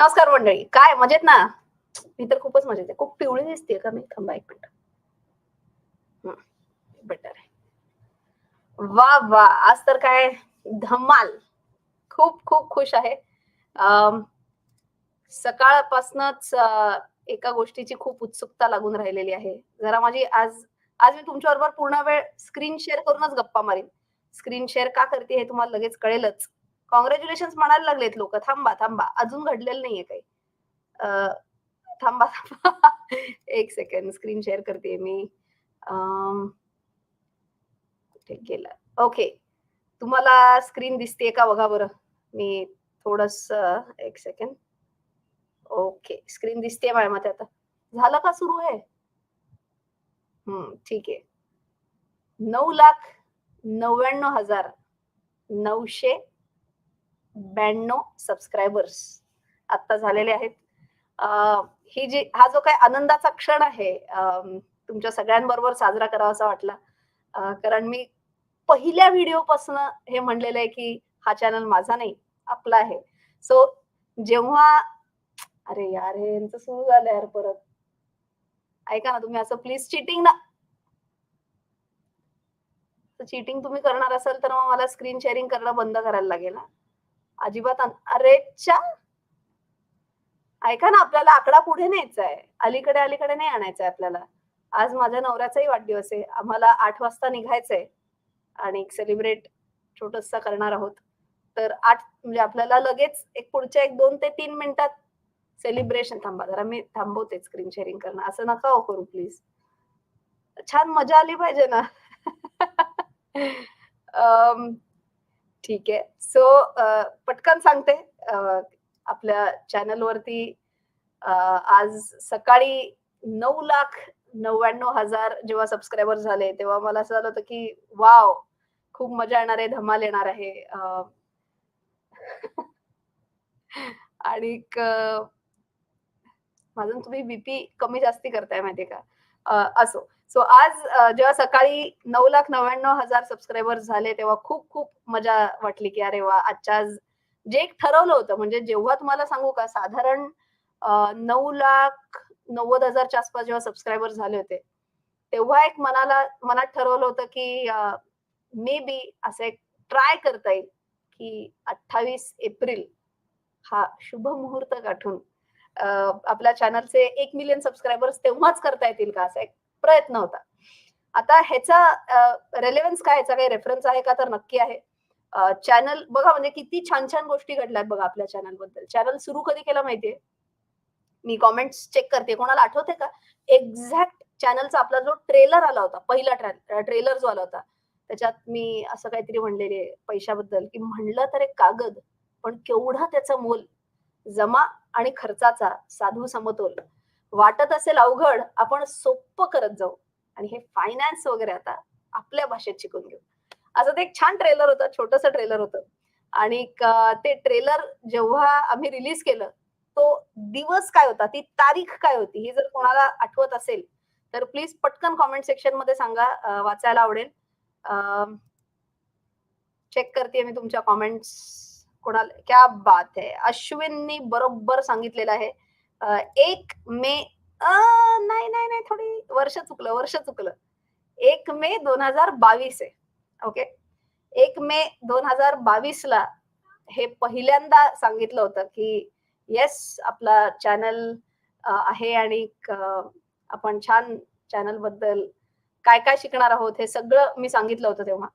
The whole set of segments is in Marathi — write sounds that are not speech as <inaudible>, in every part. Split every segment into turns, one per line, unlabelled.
नमस्कार मंडळी. काय? मजेत ना? मी तर खूपच मजेत आहे. खूप पिवळी दिसते का मी? थांबा एक मिनिट. बेटर आहे. वा वा. आज तर काय? धमाल. खूप खूप खुश आहे. सकाळपासूनच एका गोष्टीची खूप उत्सुकता लागून राहिलेली आहे. जरा माझी आज आज मी तुमच्याबरोबर पूर्ण वेळ स्क्रीन शेअर करूनच गप्पा मारीन. स्क्रीन शेअर का करते हे तुम्हाला लगेच कळेलच. कॉंग्रॅच्युलेशन म्हणायला लागलेत लोक. थांबा थांबा. अजून घडलेलं नाहीये काही. थांबा थांबा. <laughs> एक सेकंड स्क्रीन शेअर करते मी. कुठे गेलं? ओके तुम्हाला स्क्रीन दिसते का? बघा बरं. मी थोडस एक सेकंड ओके स्क्रीन दिसते माझ्या मते आता. झालं का सुरू आहे हम्म ठीक आहे. नऊ लाख नव्याण्णव हजार नऊशे ब्याण्णव सबस्क्रायबर्स आता झालेले आहेत. ही जी हा जो काय आनंदाचा क्षण आहे तुमच्या सगळ्यांबरोबर साजरा करावासा वाटला. कारण मी पहिल्या व्हिडिओपासून हे म्हणलेलं आहे की हा चॅनल माझा नाही आपला आहे. सो जेव्हा अरे यार हे यांचं सुरू झालं यार परत. ऐका ना तुम्ही असं प्लीज चिटिंग ना. चिटिंग तुम्ही करणार असाल तर मग मला स्क्रीन शेअरिंग करणं बंद करायला लागेल ना अजिबात अन- अरे ऐका ना आपल्याला आकडा पुढे न्यायचा आहे अलीकडे अलीकडे नाही आणायचा आहे आपल्याला. आज माझ्या नवऱ्याचाही वाढदिवस आहे. आम्हाला आठ वाजता निघायचंय. आणि सेलिब्रेट छोटसा करणार आहोत. तर आठ म्हणजे आपल्याला लगेच एक पुढच्या एक दोन ते तीन मिनिटात सेलिब्रेशन थांबा. जरा मी थांबवते स्क्रीन शेअरिंग करणं. असं नका हो करू प्लीज छान मजा आली पाहिजे ना. <laughs> ठीक आहे. सो पटकन सांगते आपल्या चॅनलवरती आज सकाळी नऊ लाख नव्याण्णव हजार जेव्हा सबस्क्रायबर झाले तेव्हा मला असं झालं होतं की वाव खूप मजा येणार आहे धमाल येणार आहे. <laughs> आणि माझं तुम्ही बीपी कमी जास्ती करताय माहितीये का? असो. सो आज जेव्हा सकाळी नऊ लाख नव्याण्णव हजार सबस्क्रायबर झाले तेव्हा खूप खूप मजा वाटली की अरे वा आजच्या आज जे एक ठरवलं होतं म्हणजे जेव्हा तुम्हाला सांगू का साधारण नऊ लाख नव्वद हजारच्या आसपास जेव्हा सबस्क्रायबर झाले होते तेव्हा एक मनाला मनात ठरवलं होतं की मे बी असं एक ट्राय करता येईल की अठ्ठावीस एप्रिल हा शुभ मुहूर्त गाठून आपल्या चॅनलचे एक मिलियन सबस्क्रायबर्स तेव्हाच करता येतील का? असं एक प्रयत्न होता. आता ह्याचा रेलेव्हन्स काय ह्याचा काही रेफरन्स आहे का? तर नक्की आहे. चॅनल बघा म्हणजे किती छान छान गोष्टी घडल्यात बघा आपल्या चॅनलबद्दल. चॅनल सुरू कधी केलं माहितीये? मी कॉमेंट्स चेक करते. कोणाला आठवते का? एक्झॅक्ट चॅनलचा आपला जो ट्रेलर आला होता पहिला ट्रेलर जो आला होता त्याच्यात मी असं काहीतरी म्हणलेले पैशाबद्दल की म्हणलं तर एक कागद पण केवढा त्याचा मोल जमा आणि खर्चाचा साधू समतोल. वाटत असेल अवघड आपण सोपं करत जाऊ. आणि हे फायनान्स वगैरे आता आपल्या भाषेत शिकून घेऊ. असं ते एक छान ट्रेलर होतं छोटस ट्रेलर होतं. आणि ते ट्रेलर जेव्हा आम्ही रिलीज केलं तो दिवस काय होता ती तारीख काय होती ही जर कोणाला आठवत असेल तर प्लीज पटकन कॉमेंट सेक्शनमध्ये सांगा वाचायला आवडेल. चेक करते मी तुमच्या कॉमेंट्स कोणाला क्या बात आहे अश्विननी बरोबर सांगितलेलं आहे. एक मे अं, नाही नाही नाही थोडी वर्ष चुकलं वर्ष चुकलं. एक मे दोन हजार बावीस आहे ओके? एक मे दोन हजार बावीस ला हे पहिल्यांदा सांगितलं होतं की येस आपला चॅनल आहे आणि आपण छान चॅनलबद्दल काय काय शिकणार आहोत हे सगळं मी सांगितलं होतं तेव्हा.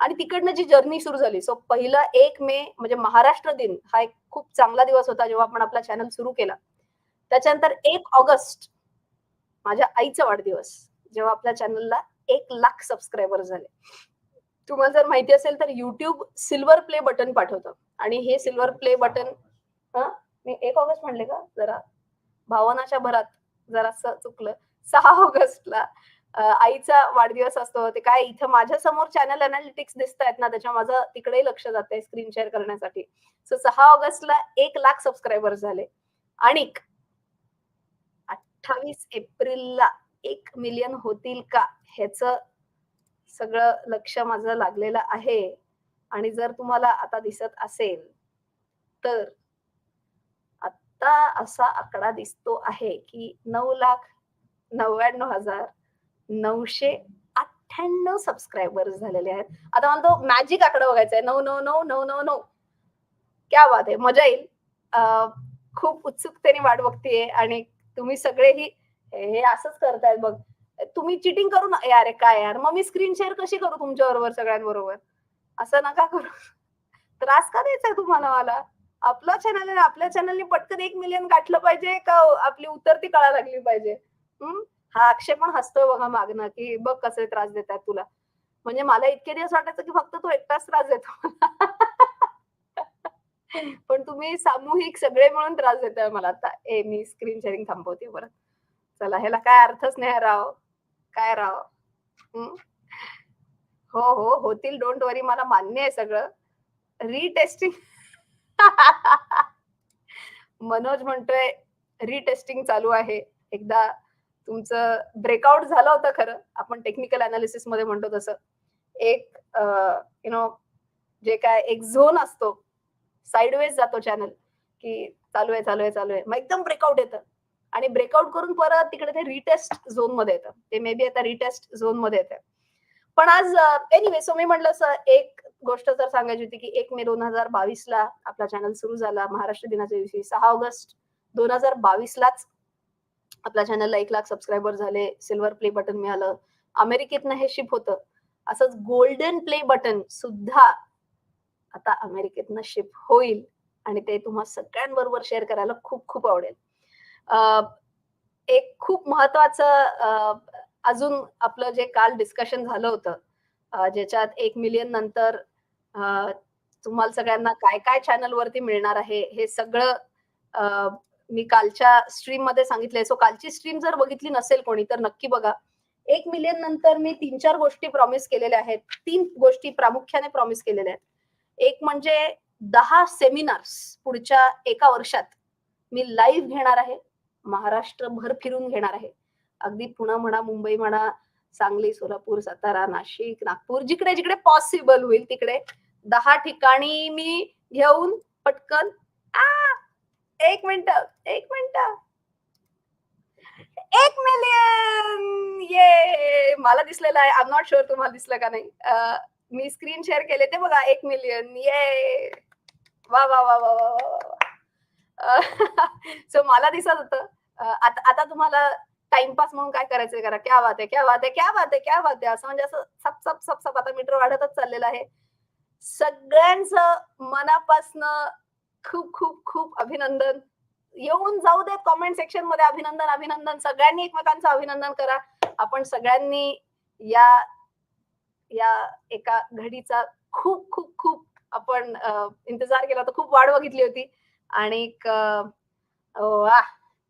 आणि तिकडनं जी जर्नी सुरू झाली सो पहिला एक मे म्हणजे महाराष्ट्र दिन हा एक खूप चांगला दिवस होता जेव्हा आपण आपला चॅनल सुरू केला. त्याच्यानंतर एक ऑगस्ट माझ्या आईचा वाढदिवस जेव्हा आपल्या चॅनलला एक लाख सबस्क्रायबर झाले. तुम्हाला जर माहिती असेल तर युट्यूब सिल्वर प्ले बटन पाठवतं. आणि हे सिल्वर प्ले बटन मी एक ऑगस्ट म्हणले का? जरा भावनाच्या भरात जरासं चुकलं. सहा ऑगस्टला आईचा वाढदिवस असतो. ते काय इथं माझ्यासमोर चॅनल अनालिटिक्स दिसत आहेत ना त्याच्या माझं तिकडेही लक्ष जात आहे स्क्रीन शेअर करण्यासाठी. सो सहा ऑगस्टला एक लाख सबस्क्रायबर झाले. आणि अठ्ठावीस एप्रिलला एक मिलियन होतील का? ह्याच सगळं लक्ष माझं लागलेलं आहे. आणि जर तुम्हाला आता दिसत असेल तर आता असा आकडा दिसतो आहे की नऊ लाख नव्याण्णव हजार नऊशे अठ्ठ्याण्णव सबस्क्रायबर्स झालेले आहेत. आता मला तो मॅजिक आकडा बघायचा आहे. नऊ नऊ नऊ नऊ नऊ नऊ. क्या बात आहे. मजा येईल. खूप उत्सुकतेने वाट बघतीये आणि तुम्ही सगळेही हे असंच करतायत बघ. तुम्ही चिटिंग करू ना यार काय यार? मग मी स्क्रीन शेअर कशी करू तुमच्या बरोबर सगळ्यांबरोबर? असं नका करू. त्रास का द्यायचा तुम्हाला मला? आपलं चॅनल आहे आपल्या चॅनलने पटकन एक मिलियन गाठलं पाहिजे का आपली उतरती कळा लागली पाहिजे? हम्म? हा अक्षय पण हसतोय बघा मागणं की बघ कसे त्रास देतात तुला. म्हणजे मला इतके दिवस वाटायचं की फक्त तो एकटाच त्रास देतो पण तुम्ही सामूहिक सगळे मिळून त्रास देताय मला आता. ए मी स्क्रीन शेअरिंग थांबवते परत. चला ह्याला काय अर्थच नाही राव. काय राव? हम्म? हो हो होतील. डोंट वरी मला मान्य आहे सगळं. रिटेस्टिंग मनोज म्हणतोय रिटेस्टिंग चालू आहे. एकदा तुमचं ब्रेकआउट झालं होतं खरं. आपण टेक्निकल अनालिसिसमध्ये म्हणतो तसं. एक यु नो जे काय एक झोन असतो साईडवेज जातो चॅनल की चालू आहे चालू आहे चालू आहे मग एकदम ब्रेकआउट येतं. आणि ब्रेकआउट करून परत तिकडे ते रिटेस्ट झोनमध्ये येतं. ते मे बी आता रिटेस्ट झोनमध्ये येतं पण आज एनिवे सो मी म्हटलं सर एक गोष्ट जर सांगायची होती की एक मे दोन हजार बावीस ला आपला चॅनल सुरू झाला. महाराष्ट्र दिनाच्या दिवशी सहा ऑगस्ट दोन हजार बावीस लाच आपल्या चॅनलला एक लाख सबस्क्रायबर झाले. सिल्वर प्ले बटन मिळालं. अमेरिकेतनं हे शिप होतं. असंच गोल्डन प्ले बटन सुद्धा आता अमेरिकेतनं शिप होईल आणि ते तुम्हा सगळ्यांबरोबर शेअर करायला खूप खूप आवडेल. एक खूप महत्वाचं अजून आपलं जे काल डिस्कशन झालं होतं ज्याच्यात एक मिलियन नंतर तुम्हाला सगळ्यांना काय काय चॅनल वरती मिळणार आहे हे सगळं मी कालच्या स्ट्रीममध्ये सांगितलंय. सो कालची स्ट्रीम जर बघितली नसेल कोणी तर नक्की बघा. एक मिलियन नंतर मी तीन चार गोष्टी प्रॉमिस केलेल्या आहेत. तीन गोष्टी प्रामुख्याने प्रॉमिस केलेल्या आहेत. एक म्हणजे दहा सेमिनार्स पुढच्या एका वर्षात मी लाईव्ह घेणार आहे. महाराष्ट्रभर फिरून घेणार आहे. अगदी पुणे म्हणा मुंबई म्हणा सांगली सोलापूर सातारा नाशिक नागपूर जिकडे जिकडे पॉसिबल होईल तिकडे दहा ठिकाणी मी घेऊन पटकन आ एक मिनिट एक मिनिट. एक मिलियन ये मला दिसलेलं आहे. आय एम नॉट शुअर तुम्हाला दिसलं का नाही. मी स्क्रीन शेअर केले ते बघा एक मिलियन ये वा वा वा वा वा वा सो <laughs> मला दिसत होतं आता आता तुम्हाला टाइमपास म्हणून काय करायचंय करा. क्या बात आहे क्या बात आहे क्या बात आहे क्या बात आहे. असं म्हणजे असं सप सप सप सप आता मीटर वाढतच चाललेलं आहे. सगळ्यांचं मनापासनं खूप खूप खूप अभिनंदन. येऊन जाऊ देत कॉमेंट सेक्शनमध्ये अभिनंदन अभिनंदन. सगळ्यांनी एकमेकांचं अभिनंदन करा. आपण सगळ्यांनी या या एका घडीचा खूप खूप खूप आपण इंतजार केला होता. खूप वाट बघितली होती. आणि वा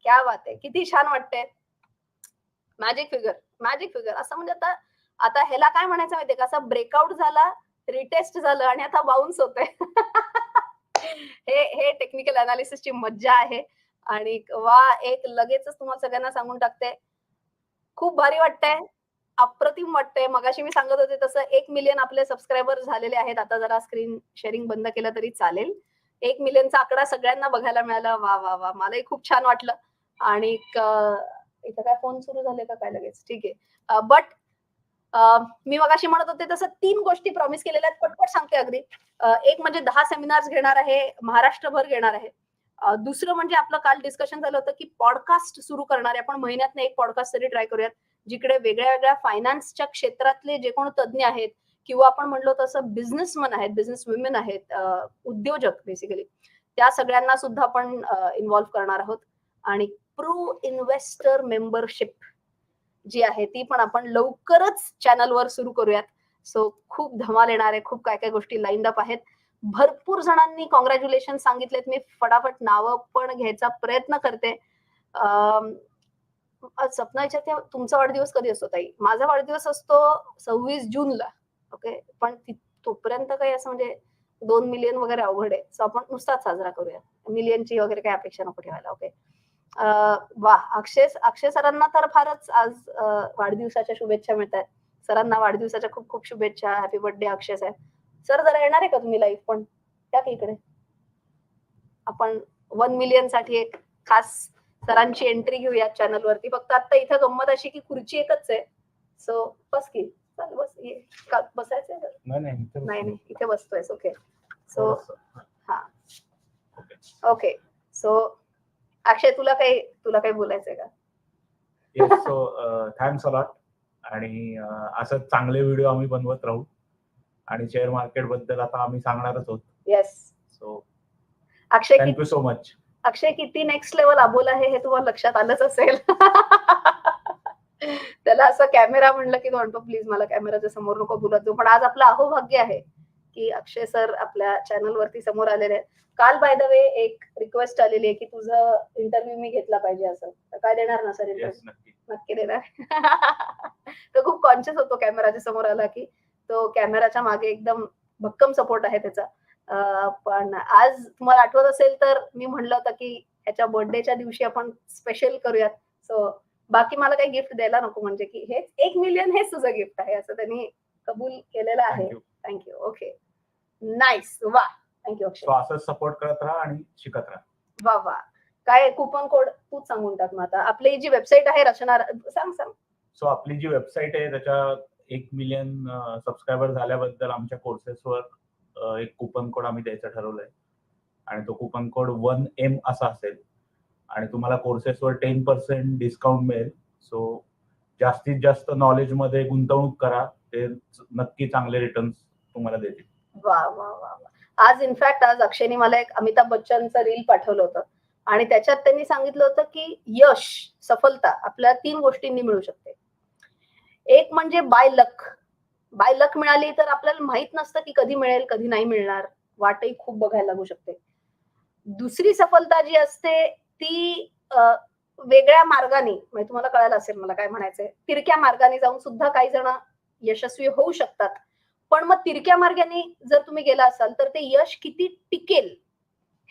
क्या बात आहे. किती छान वाटतंय. मॅजिक फिगर मॅजिक फिगर असं म्हणजे आता आता ह्याला काय म्हणायचं माहितीये का? असं ब्रेकआउट झाला रिटेस्ट झालं आणि आता बाउन्स होतंय. हे हे टेक्निकल अनालिसिसची मज्जा आहे. आणि वा एक लगेचच तुम्हाला सगळ्यांना सांगून टाकते. खूप भारी वाटतंय. अप्रतिम वाटतंय. मगाशी मी सांगत होते तसं एक मिलियन आपले सबस्क्रायबर झालेले आहेत. आता जरा स्क्रीन शेअरिंग बंद केलं तरी चालेल. एक मिलियनचा आकडा सगळ्यांना बघायला मिळाला. वा वा वा. मलाही खूप छान वाटलं. आणि इथं काय फोन सुरू झाले का काय लगेच? ठीक आहे. बट मी मगाशी म्हणत होते तसं तीन गोष्टी प्रॉमिस केलेल्या आहेत. पटपट सांगते अगदी. एक म्हणजे दहा सेमिनार्स घेणार आहे. महाराष्ट्रभर घेणार आहे. दुसरं म्हणजे आपलं काल डिस्कशन झालं होतं की पॉडकास्ट सुरू करणार आहे. आपण महिन्यातनं एक पॉडकास्ट तरी ट्राय करूयात. जिकडे वेगळ्या वेगळ्या फायनान्सच्या क्षेत्रातले जे कोण तज्ज्ञ आहेत किंवा आपण म्हणलो तसं बिझनेसमन आहेत बिझनेस वुमेन आहेत उद्योजक बेसिकली त्या सगळ्यांना सुद्धा आपण इन्व्हॉल्व्ह करणार आहोत. आणि प्रो इन्व्हेस्टर मेंबरशिप जी आहे ती पण आपण लवकरच चॅनलवर सुरू करूयात. सो खूप धमाल येणार आहे खूप काय काय गोष्टी लाईन अप आहेत. भरपूर जणांनी कॉंग्रॅच्युलेशन सांगितलेत. मी फटाफट नावं पण घ्यायचा प्रयत्न करते. सपना विचारते तुमचा वाढदिवस कधी असतो ताई? माझा वाढदिवस असतो सव्वीस जूनला ओके? पण तोपर्यंत काही असं म्हणजे दोन मिलियन वगैरे अवघड आहे. सो आपण नुसताच साजरा करूया. मिलियनची वगैरे काही अपेक्षा नको ठेवायला ओके? वा अक्षय अक्षय सरांना तर फारच आज वाढदिवसाच्या शुभेच्छा मिळत आहेत सरांना वाढदिवसाच्या खूप खूप शुभेच्छा. हॅपी बर्थडे अक्षय साहेब. सर जरा येणार आहे का तुम्ही लाईव्ह पण? त्या इकडे. आपण वन मिलियनसाठी एक खास सरांची एंट्री घेऊया चॅनल वरती. फक्त आता इथं गंमत अशी की खुर्ची एकच आहे. सो बस की. चाल बस. ये. का- बसायचंय? का?
नाही नाही इथे
नाही नाही. इथे बसतोय ओके सो. हा. ओके सो अक्षय तुला काही तुला काही बोलायचंय का?
सो थँक्स अलॉट आणि अं, असंच चांगले व्हिडिओ आम्ही बनवत राहू. आणि शेअर मार्केटबद्दल आता आम्ही सांगणारच आहोत.
येस
सो
अक्षय किती
थँक्यू सो मच
अक्षय किती नेक्स्ट लेवल आबोला आहे हे तुम्हाला लक्षात आलंच असेल. <laughs> त्याला असं कॅमेरा म्हणलं की तो म्हणतो प्लीज मला कॅमेराच्या समोर नको बोलत जाऊ पण आज आपलं अहोभाग्य आहे की अक्षय सर आपल्या चॅनल वरती समोर आलेले आहेत. काल बाय द वे एक रिक्वेस्ट आलेली आहे की तुझं इंटरव्ह्यू मी घेतला पाहिजे असं. तर काय देणार ना सर इंटरव्ह्यू
नक्की.
देणार. <laughs> तो खूप कॉन्शियस होतो कॅमेराच्या समोर आला की तो कॅमेराच्या मागे एकदम भक्कम सपोर्ट आहे त्याचा. पण आज तुम्हाला आठवत असेल तर मी म्हणलं होतं की ह्याच्या बर्थडेच्या दिवशी आपण स्पेशल करूयात. सो बाकी मला काही गिफ्ट द्यायला नको म्हणजे की हे एक मिलियन हेच तुझं गिफ्ट आहे असं त्यांनी कबूल केलेलं आहे.
थँक्यू
ओके नाईस वा. थँक्यू अक्षय
सो असंच सपोर्ट करत राहा आणि शिकत राहा.
वा वा. काय कुपन कोड तूच सांगून टाक मग आता. आपली जी वेबसाईट आहे रचना सांग सांग.
सो आपली जी वेबसाईट आहे त्याच्या एक मिलियन सबस्क्रायबर झाल्याबद्दल आमच्या कोर्सेसवर एक कुपन कोड आम्ही द्यायचं ठरवलंय. आणि तो कुपन कोड वन एम असा असेल. आणि तुम्हाला कोर्सेसवर टेन पर्सेंट डिस्काउंट मिळेल. सो जास्तीत जास्त नॉलेजमध्ये गुंतवणूक करा. ते नक्की चांगले रिटर्न्स तुम्हाला देतील.
वा वा वा वा. आज इनफॅक्ट आज अक्षयने मला एक अमिताभ बच्चनचं रील पाठवलं होतं. आणि त्याच्यात त्यांनी सांगितलं होतं की यश सफलता आपल्या तीन गोष्टींनी मिळू शकते. एक म्हणजे बाय लक बाय लक मिळाली तर आपल्याला माहीत नसतं की कधी मिळेल कधी नाही मिळणार. वाटही खूप बघायला लागू शकते. दुसरी सफलता जी असते ती अ, वेगळ्या मार्गाने म्हणजे तुम्हाला कळायला असेल मला काय म्हणायचंय. तिरक्या मार्गाने जाऊन सुद्धा काही जण यशस्वी होऊ शकतात. पण मग तिरक्या मार्गाने जर तुम्ही गेला असाल तर ते यश किती टिकेल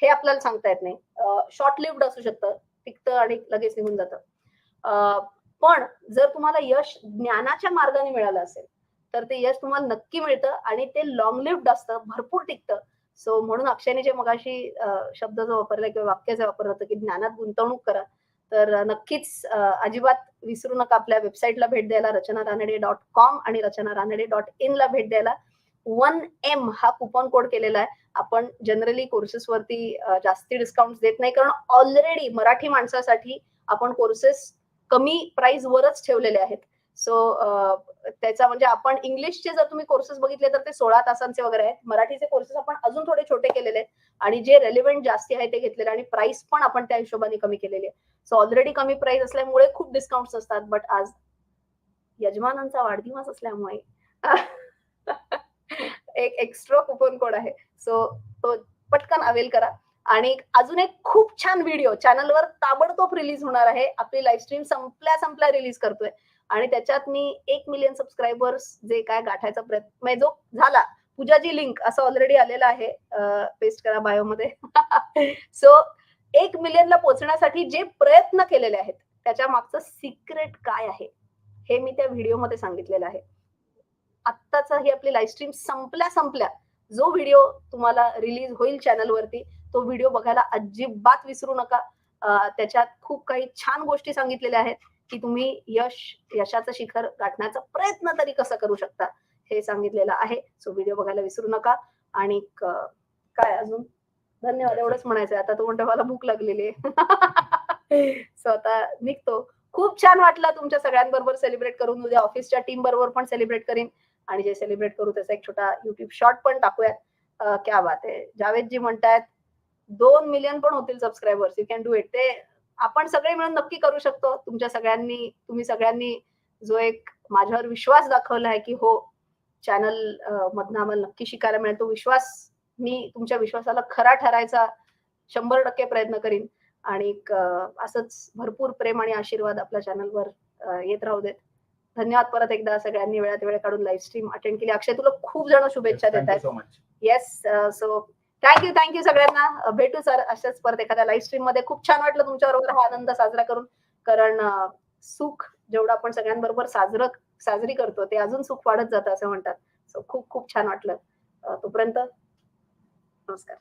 हे आपल्याला सांगता येत नाही. शॉर्ट लिव्ड असू शकतं टिकतं आणि लगेच निघून जातं. पण जर तुम्हाला यश ज्ञानाच्या मार्गाने मिळालं असेल तर ते यश तुम्हाला नक्की मिळतं आणि ते लॉंग लिफ्ट असतं भरपूर टिकतं. सो म्हणून अक्षयने जे मगाशी शब्द जो वापरला किंवा वाक्य जे वापरलं होतं की ज्ञानात गुंतवणूक करा. तर नक्कीच अजिबात विसरू नका आपल्या वेबसाईटला भेट द्यायला रचना रानडे डॉट कॉम आणि रचना रानडे डॉट इन ला भेट द्यायला. वन एम हा कुपन कोड केलेला आहे. आपण जनरली कोर्सेसवरती जास्ती डिस्काउंट देत नाही कारण ऑलरेडी मराठी माणसासाठी आपण कोर्सेस कमी प्राइस वरच ठेवलेले आहेत. सो त्याचा म्हणजे आपण इंग्लिशचे जर तुम्ही कोर्सेस बघितले तर ते सोळा तासांचे वगैरे आहेत. मराठीचे कोर्सेस आपण अजून थोडे छोटे केलेले आहेत. आणि जे रेलिव्हेंट जास्ती आहे ते घेतलेले आणि प्राइस पण आपण त्या हिशोबाने कमी केलेली आहे. सो ऑलरेडी कमी प्राइस असल्यामुळे खूप डिस्काउंट असतात. बट आज यजमानांचा वाढदिवस असल्यामुळे <laughs> एक एक्स्ट्रा कुपन कोड आहे. सो तो पटकन अवेल करा. आणि अजून एक खूप छान व्हिडिओ चॅनलवर ताबडतोब रिलीज होणार आहे. आपली लाईव्ह स्ट्रीम संपल्या संपल्या रिलीज करतोय. आणि त्याच्यात मी एक मिलियन सबस्क्रायबर्स जे काय गाठायचा प्रयत्न म्हणजे जो झाला पूजाजी लिंक असं ऑलरेडी आलेलं आहे पेस्ट करा बायोमध्ये सो <laughs> एक मिलियनला पोहोचण्यासाठी जे प्रयत्न केलेले आहेत त्याच्या मागचं सिक्रेट काय आहे हे मी त्या व्हिडिओमध्ये सांगितलेलं आहे. आत्ताच ही आपली लाईव्ह स्ट्रीम संपल्या संपल्या जो व्हिडिओ तुम्हाला रिलीज होईल चॅनलवरती तो व्हिडिओ बघायला अजिबात विसरू नका. त्याच्यात खूप काही छान गोष्टी सांगितलेल्या आहेत. की तुम्ही यश यशाचं शिखर गाठण्याचा प्रयत्न तरी कसा करू शकता हे सांगितलेलं आहे. सो व्हिडिओ बघायला विसरू नका. आणि काय अजून? धन्यवाद एवढंच म्हणायचं आता तो म्हणतो मला भूक लागलेली आहे. <laughs> सो आता निघतो. खूप छान वाटलं तुमच्या सगळ्यांबरोबर सेलिब्रेट करून. उद्या ऑफिसच्या टीम बरोबर पण सेलिब्रेट करीन. आणि जे सेलिब्रेट करू त्याचा एक छोटा युट्यूब शॉर्ट पण टाकूयात क्या बात आहे. जावेदजी म्हणतायत दोन मिलियन पण होतील subscribers you can do it ते आपण सगळे मिळून नक्की करू शकतो. तुमच्या सगळ्यांनी तुम्ही सगळ्यांनी जो एक माझ्यावर विश्वास दाखवला आहे की हो चॅनल मधनं आम्हाला नक्की शिकायला मिळेल तो विश्वास मी तुमच्या विश्वासाला खरा ठरायचा शंभर टक्के प्रयत्न करीन. आणि असंच भरपूर प्रेम आणि आशीर्वाद आपल्या चॅनलवर येत राहू देत. धन्यवाद परत एकदा सगळ्यांनी वेळात वेळ काढून लाईव्ह स्ट्रीम अटेंड केली. अक्षय तुला खूप जण शुभेच्छा देत आहेत येस सो थँक्यू थँक्यू सगळ्यांना. भेटू सर अशाच परत एखाद्या लाईव्ह स्ट्रीममध्ये. खूप छान वाटलं तुमच्याबरोबर हा आनंद साजरा करून. कारण सुख जेवढं आपण सगळ्यांबरोबर साजरं साजरी करतो ते अजून सुख वाढत जातं असं म्हणतात. सो खूप खूप छान वाटलं. तोपर्यंत नमस्कार.